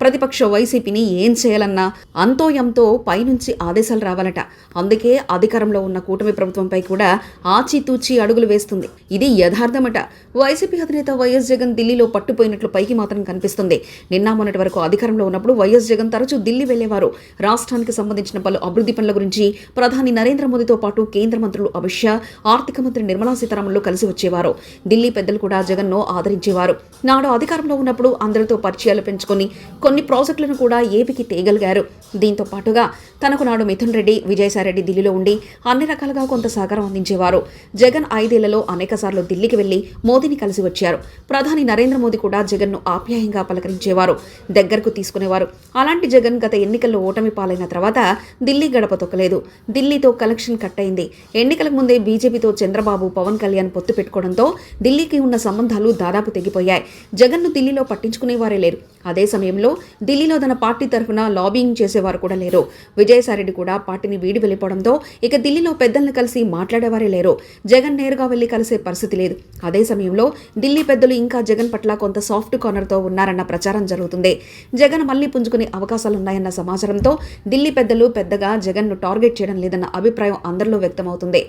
ప్రతిపక్ష వైసీపీని ఏం చేయాలన్నా అంతో ఎంతో పైనుంచి ఆదేశాలు రావాలట. అందుకే అధికారంలో ఉన్న కూటమి ప్రభుత్వంపై కూడా ఆచితూచి అడుగులు వేస్తుంది. ఇది యథార్థమట. వైసీపీ అధినేత వైఎస్ జగన్ ఢిల్లీలో పట్టుపోయినట్లు పైకి మాత్రం కనిపిస్తుంది. నిన్న మొన్నటి వరకు అధికారంలో ఉన్నప్పుడు వైఎస్ జగన్ తరచూ ఢిల్లీ వెళ్ళేవారు రాష్ట్రానికి సంబంధించిన పలు అభివృద్ధి పనుల గురించి ప్రధాని నరేంద్ర మోదీతో పాటు కేంద్ర మంత్రులు అమిత్ షా ఆర్థిక మంత్రి నిర్మలా సీతారామన్లు కలిసి వచ్చేవారు. ఢిల్లీ పెద్దలు కూడా జగన్ను ఆదరించేవారు. నాడు అధికారంలో ఉన్నప్పుడు అందరితో పరిచయాలు పెంచుకొని కొన్ని ప్రాజెక్టులను కూడా ఏపీకి తేగలిగారు. దీంతో పాటుగా తనకు నాడు మిథున్ రెడ్డి విజయసాయిరెడ్డి ఢిల్లీలో ఉండి అన్ని రకాలుగా కొంత సహకారం అందించేవారు. జగన్ ఐదేళ్ళలో అనేకసార్లు ఢిల్లీకి వెళ్ళి మోదీని కలిసి వచ్చారు. ప్రధాని నరేంద్ర మోదీ కూడా జగన్ను ఆప్యాయంగా పలకరించేవారు. దగ్గరకు తీసుకునేవారు. అలాంటి జగన్ గత ఎన్నికల్లో ఓటమి పాలైన తర్వాత ఢిల్లీ గడప తొక్కలేదు. ఢిల్లీతో కలెక్షన్ కట్ అయింది. ఎన్నికలకు ముందే బీజేపీతో చంద్రబాబు పవన్ కళ్యాణ్ పొత్తు పెట్టుకోవడంతో ఢిల్లీకి ఉన్న సంబంధాలు దాదాపు తెగిపోయాయి. జగన్ను ఢిల్లీలో పట్టించుకునేవారే లేరు. అదే సమయంలో ఢిల్లీలో తన పార్టీ తరఫున లాబింగ్ చేసేవారు కూడా లేరు. విజయసాయిరెడ్డి కూడా పార్టీని వీడి వెళ్ళిపోవడంతో ఇక ఢిల్లీలో పెద్దలను కలిసి మాట్లాడేవారే లేరు. జగన్ నేరుగా వెళ్ళి కలిసే పరిస్థితి లేదు. అదే సమయంలో ఢిల్లీ పెద్దలు ఇంకా జగన్ పట్ల కొంత సాఫ్ట్ కార్నర్తో ఉన్నారన్న ప్రచారం జరుగుతుంది. జగన్ మళ్ళీ పుంజుకునే అవకాశాలున్నాయన్న సమాచారంతో ఢిల్లీ పెద్దలు పెద్దగా జగన్ను టార్గెట్ చేయడం లేదన్న అభిప్రాయం అందరిలో వ్యక్తమవుతుంది.